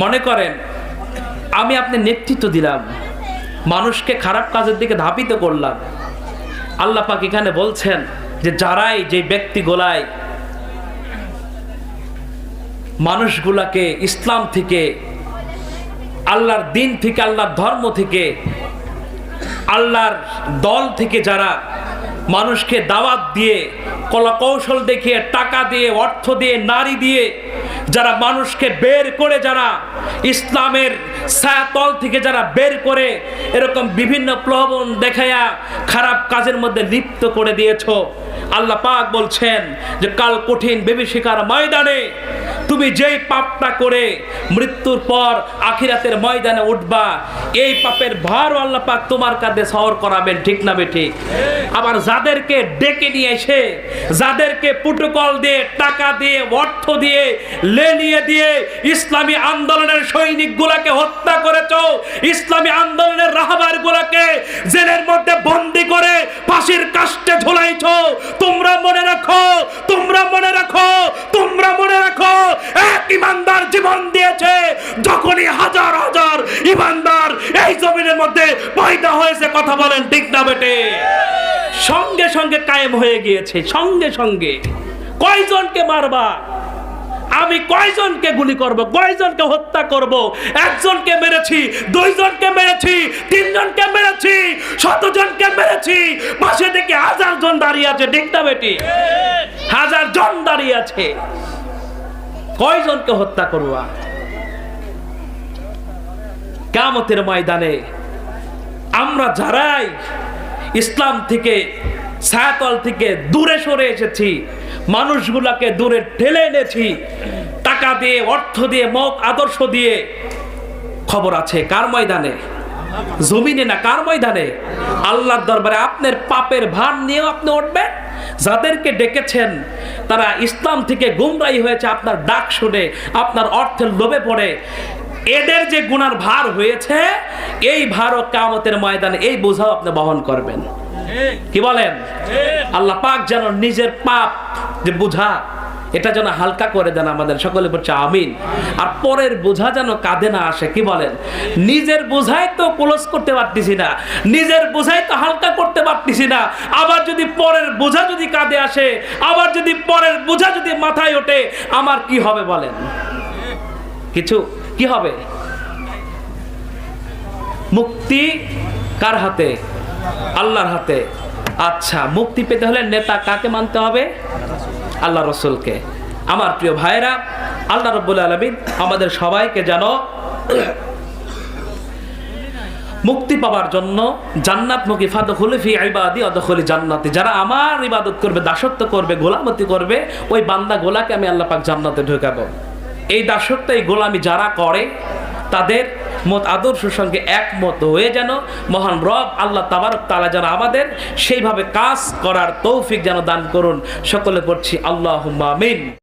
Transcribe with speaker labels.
Speaker 1: মনে করেন, আমি আপনি নেতৃত্ব দিলাম, মানুষকে খারাপ কাজের দিকে ধাপিত করলাম। আল্লাহ পাক এখানে বলছেন যে, যারাই যে ব্যক্তিগুলায় মানুষগুলাকে ইসলাম থেকে, আল্লাহর দিন থেকে, আল্লাহর ধর্ম থেকে, আল্লাহর দল থেকে যারা মানুষকে দাওয়াত দিয়ে, কলাকৌশল দেখিয়ে, টাকা দিয়ে, অর্থ দিয়ে, নারী দিয়ে যারা মানুষকে বের করে, যারা ইসলামের ছায়াতল থেকে যারা বের করে, এরকম বিভিন্ন প্লবন দেখাইয়া খারাপ কাজের মধ্যে লিপ্ত করে দিয়েছ। আল্লাহ পাক বলছেন যে, কাল কঠিন বেবিশিকার ময়দানে তুমি যেই পাপটা করে মৃত্যুর পর আখিরাতের ময়দানে উঠবা এই পাপের ভারও আল্লাহ পাক তোমার কাঁধে সহর করাবেন, ঠিক না বেঠিক আবার যাদেরকে ডেকে নিয়ে এসে, যাদেরকে প্রোটোকল দিয়ে, টাকা দিয়ে, অর্থ দিয়ে, লেলিয়ে দিয়ে ইসলামী আন্দোলনের সৈনিকগুলাকে হত্যা করেছ, ইসলামী আন্দোলনের রাহাবার গুলাকে জেলের মধ্যে বন্দি করে ফাঁসির কাষ্টে ঝোলাইছ। তোমরা মনে রাখো, তোমরা মনে রাখো, তোমরা মনে রাখো, এক ইমানদার জীবন দিয়েছে, যখনই হাজার হাজার ইমানদার এই জমিনের মধ্যে পয়দা হয়েছে, কথা বলেন, ঠিক না বেটে? সঙ্গে সঙ্গে কায়েম হয়ে গিয়েছে, সঙ্গে সঙ্গে। কয়জনকে মারবা? আমি কয়জনকে গুলি করব? কয়জনকে হত্যা করব? একজনকে মেরেছি, দুইজনকে মেরেছি, তিনজনকে মেরেছি, শতজনকে মেরেছি। পাশে থেকে হাজার জন দাঁড়িয়ে আছে না বেটি? হাজার জন দাঁড়িয়ে আছে। কয়জনকে হত্যা করবা? কামতের ময়দানে আমরা যারাই ইসলাম থেকে ছায়াতল থেকে দূরে সরে এসেছি, মানুষগুলাকে দূরে ঠেলে এনেছি, টাকা দিয়ে, অর্থ দিয়ে, মত, আদর্শ দিয়ে। খবর আছে কার ময়দানে? জমিনে না কার ময়দানে? আল্লাহর দরবারে আপনার পাপের ভার নিয়েও আপনি উঠবেন। যাদেরকে ডেকেছেন, তারা ইসলাম থেকে গুমরাই হয়েছে, আপনার ডাক শুনে, আপনার অর্থের লোভে পড়ে। এদের যে গুনার ভার হয়েছে, এই ভারও কামতের ময়দানে এই বোঝাও আপনি বহন করবেন। কি বলেন? আল্লাহ পাক যেন নিজের পাপ যে বোঝা, এটা যেন হালকা করে দেন আমাদের সকলে বলছে আমিন। আর পরের বোঝা যেন কাঁধে না আসে, কি বলেন? নিজের বোঝাই তো ক্লোজ করতে পারতেছি না, নিজের বোঝাই তো হালকা করতে পারতেছি না। আবার যদি পরের বোঝা যদি কাঁধে আসে, আবার যদি পরের বোঝা যদি মাথায় ওঠে, আমার কি হবে বলেন? কিছু কি হবে? মুক্তি কার হাতে? আল্লাহর হাতে। আচ্ছা মুক্তি পেতে হলে নেতা কাকে মানতে হবে? আল্লাহ রসুলকে। আমার প্রিয় ভাইরা আল্লাহ রব্বুল আলমিন আমাদের সবাইকে যেন মুক্তি পাওয়ার জন্য জান্নাত মুখী ফাদখুলি ফি ইবাদি অদখলি জান্নাতি। যারা আমার ইবাদত করবে, দাসত্ব করবে, গোলামতি করবে, ওই বান্দা গোলাকে আমি আল্লাহ পাক জান্নাতে ঢুকাবো। এই দাসত্ব, এই গোলামি যারা করে, তাদের মত আদর্শ সঙ্গে একমত হয়ে যেন মহান রব আল্লাহ তাবারক তালা যেন আমাদের সেইভাবে কাজ করার তৌফিক যেন দান করুন। সকলে পড়ছি আল্লাহ আমিন।